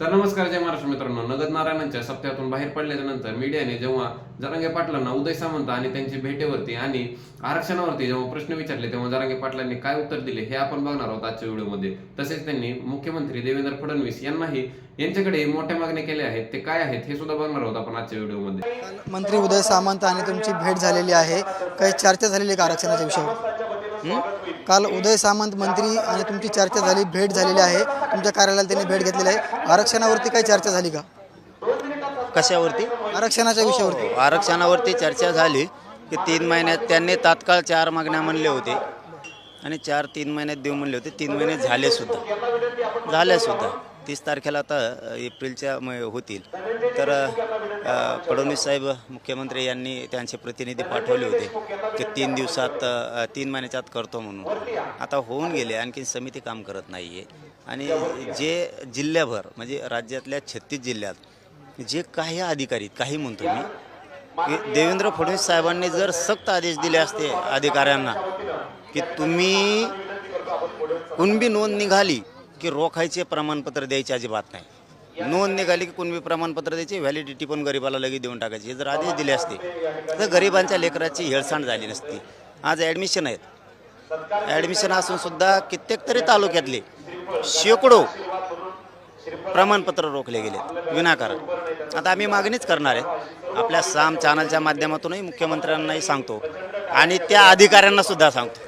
तर नमस्कार जय महाराष्ट्र मित्रांनो. नगद नारायणांच्या सप्त्यातून बाहेर पडल्याच्या नंतर मीडियाने जेव्हा जरांगे पाटलांना उदय सामंत आणि त्यांची भेटेवरती आणि आरक्षणावरती जेव्हा प्रश्न विचारले तेव्हा जरांगे पाटलांनी काय उत्तर दिले हे आपण बघणार आहोत आजच्या व्हिडिओमध्ये. तसेच त्यांनी मुख्यमंत्री देवेंद्र फडणवीस यांनाही यांच्याकडे मोठ्या मागण्या केल्या आहेत. ते काय आहेत हे सुद्धा बघणार आहोत आपण आजच्या व्हिडिओमध्ये. मंत्री उदय सामंत आणि तुमची भेट झालेली आहे. काही चर्चा झालेली आहे का आरक्षणाच्या विषयावर काल उदय सामंत मंत्री आणि तुमची चर्चा झाली भेट झालेली आहे. तुमच्या कार्यालयाला त्यांनी भेट घेतलेली आहे. आरक्षणावरती काही चर्चा झाली का? कशावरती? आरक्षणाच्या विषयावरती. आरक्षणावरती चर्चा झाली की तीन महिन्यात त्यांनी तात्काळ चार मागण्या म्हणले होते आणि चार तीन महिन्यात देऊ म्हणले होते. तीन महिने झाले सुद्धा. झाले सुद्धा. तीस तारखेला आता एप्रिलच्या म- होतील. तर फडणवीस साहेब मुख्यमंत्री यांनी त्यांचे प्रतिनिधी पाठवले होते की तीन दिवसात तीन महिन्याच्या आत करतो म्हणून. आता होऊन गेले आणखी समिती काम करत नाही आहे आणि जे जिल्ह्याभर म्हणजे राज्यातल्या छत्तीस जिल्ह्यात जे काही अधिकारी काही म्हणतो मी की देवेंद्र फडणवीस साहेबांनी जर सक्त आदेश दिले असते अधिकाऱ्यांना की तुम्ही कुणबी नोंद निघाली की रोखायचे प्रमाणपत्र द्यायचे अजिबात नाही. नोंद निघाली की कुणबी प्रमाणपत्र द्यायचे व्हॅलिडिटी पण गरिबाला लगेच देऊन टाकायची. हे जर आदेश दिले असते तर गरिबांच्या लेकराची हेळसांड झाली नसती. आज ॲडमिशन आहेत. ॲडमिशन असून सुद्धा कित्येक तरी तालुक्यातले शेकडो प्रमाणपत्र रोखले गेले विनाकारण. आता आम्ही मागणीच करणार आहे आपल्या साम चॅनलच्या माध्यमातूनही मुख्यमंत्र्यांनाही सांगतो. आणि त्या अधिकाऱ्यांना सुद्धा सांगतो.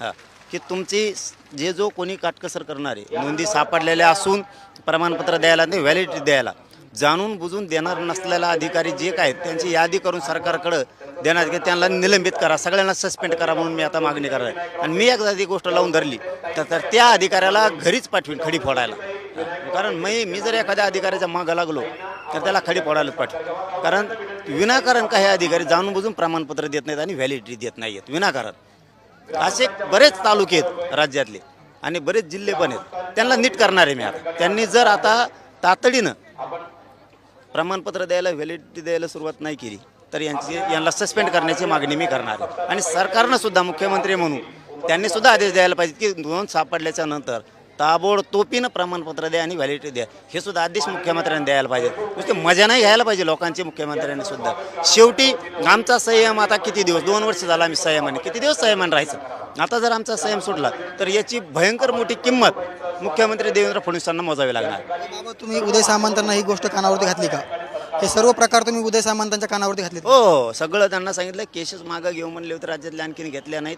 हां. की तुमची जे जो कोणी काटकसर करणारे नोंदी सापडलेल्या असून प्रमाणपत्र द्यायला नाही व्हॅलिडिटी द्यायला. जाणून बुजून देणार नसलेला अधिकारी जे काय आहेत, त्यांची यादी करून सरकारकडं देण्यात की त्यांना निलंबित करा सगळ्यांना सस्पेंड करा म्हणून मी आता मागणी करणार आहे. आणि मी एकदा ती गोष्ट लावून धरली तर तर त्या अधिकाऱ्याला घरीच पाठवीन खडी फोडायला. कारण मी मी जर एखाद्या अधिकाऱ्याच्या मागं लागलो तर त्याला खडी फोडायला पाठव कारण विनाकारण काही अधिकारी जाणून बुजून प्रमाणपत्र देत नाहीत आणि व्हॅलिडिटी देत नाही आहेत विनाकारण. असे बरेच तालुके आहेत राज्यातले आणि बरेच जिल्हे पण आहेत. त्यांना नीट करणार आहे मी आता. त्यांनी जर आता तातडीनं प्रमाणपत्र द्यायला व्हॅलिडिटी द्यायला सुरुवात नाही केली तर यांची यांना सस्पेंड करण्याची मागणी मी करणार आहे. आणि सरकारनं सुद्धा मुख्यमंत्री म्हणून त्यांनी सुद्धा आदेश द्यायला पाहिजे की नोंद सापडल्याच्या नंतर ताबडतोबीनं प्रमाणपत्र द्या आणि व्हॅलिडिटी द्या. हे सुद्धा आदेश मुख्यमंत्र्यांनी द्यायला पाहिजे. नुसते मजा नाही घ्यायला पाहिजे लोकांची मुख्यमंत्र्यांनी सुद्धा. शेवटी आमचा संयम आता किती दिवस? दोन वर्ष झाला आम्ही संयमाने. किती दिवस संयमान राहायचं? आता जर आमचा संयम सुटला तर याची भयंकर मोठी किंमत मुख्यमंत्री देवेंद्र फडणवीसांना मोजावी लागणार. बाबा तुम्ही उदय सामंतांना ही गोष्ट कानावरती घातली का? हे सर्व प्रकार तुम्ही उदय सामंतांच्या कानावरती घातले हो हो सगळं त्यांना सांगितलं. केसेस मागं घेऊ म्हणले होते राज्यातल्या आणखीन घेतल्या नाहीत.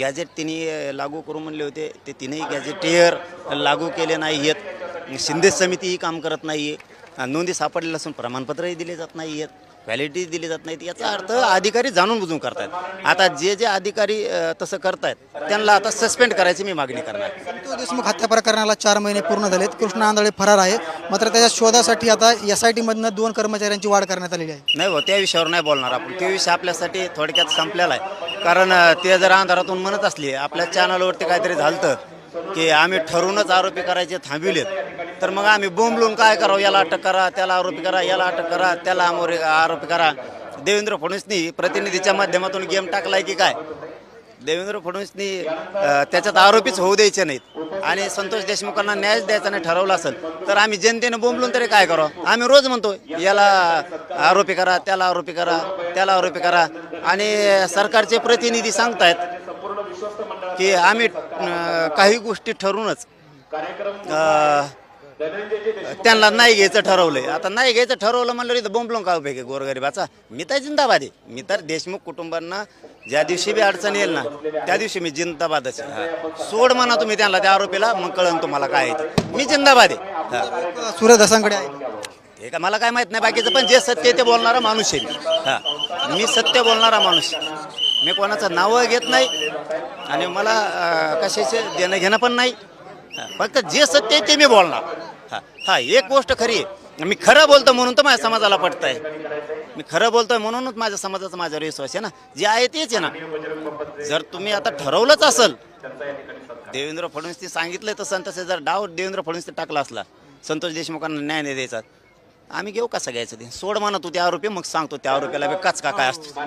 गॅजेट तिने लागू करू म्हणले होते. ते तिनेही गॅजेटियर लागू केले नाही आहेत शिंदे समितीही काम करत नाही आहे नोंदी सापडलेल्या असून प्रमाणपत्रही दिले जात नाही आहेत व्हॅलिडिटी दिली जात नाहीत याचा अर्थ अधिकारी जाणून बुजून करतायत. आता जे जे अधिकारी तसं करतायत त्यांना आता सस्पेंड करायची मी मागणी करणार. संतोष देशमुख हत्या प्रकरणाला चार महिने पूर्ण झालेत. कृष्ण आंधळे फरार आहे मात्र त्याच्या शोधासाठी आता एस आय टीमधनं दोन कर्मचाऱ्यांची वाढ करण्यात आलेली आहे. नाही हो त्या विषयावर नाही बोलणार आपण. ते विषय आपल्यासाठी थोडक्यात संपलेला आहे. कारण ते जर अंधारातून म्हणत असले आपल्या चॅनलवरती काहीतरी झालतं की आम्ही ठरवूनच आरोपी करायचे थांबविलेत. तर मग आम्ही बोंबलून काय करावं? याला अटक करा त्याला आरोपी करा याला अटक करा त्याला आमोरे आरोपी करा. देवेंद्र फडणवीसनी प्रतिनिधीच्या माध्यमातून गेम टाकलाय की काय? देवेंद्र फडणवीसनी त्याच्यात आरोपीच होऊ द्यायचे नाहीत. आणि संतोष देशमुखांना न्यायच द्यायचा नाही ठरवलं असेल तर आम्ही जनतेनं बोंबलून तरी काय करावं? आम्ही रोज म्हणतो याला आरोपी करा त्याला आरोपी करा त्याला आरोपी करा. आणि सरकारचे प्रतिनिधी सांगतायत की आम्ही काही गोष्टी ठरूनच त्यांना नाही घ्यायचं ठरवलंय. आता नाही घ्यायचं ठरवलं म्हणलं इथं बोंबलून का उपयोग आहे गोरगरिबाचा? मी तर जिंदाबाद आहे मी तर देशमुख कुटुंबांना ज्या दिवशी बी अडचण येईल ना त्या दिवशी मी जिंदाबादच आहे. सोड म्हणा तुम्ही त्यांना त्या आरोपीला मग कळन तुम्हाला काय आहे ते. मी जिंदाबाद आहे हा. सूर्य दसांकडे आहे. हे का मला काय माहीत नाही बाकीचं पण जे सत्य आहे ते बोलणारा माणूस आहे मी. हा. मी सत्य बोलणारा माणूस आहे. मी कोणाचं नावं घेत नाही आणि मला अं, कशाचे देणं घेणं पण नाही. फक्त जे सत्य आहे ते मी बोलणार. हा हा एक गोष्ट खरी मी खरं बोलतो म्हणून तर माझ्या समाजाला पटत आहे मी खरं बोलतोय म्हणूनच माझ्या समाजाचा माझ्यावर विश्वास आहे ना. जे आहे तेच आहे ना. जर तुम्ही आता ठरवलंच असेल देवेंद्र फडणवीसनी सांगितलं तर आणि जर डाव देवेंद्र फडणवीस टाकला असला. संतोष देशमुखांना न्याय नाही द्यायचा. आम्ही घेऊ कसं घ्यायचं ते? सोड म्हणा तू त्या आरोपी मग सांगतो त्या आरोपीला बी कचका काय असतो.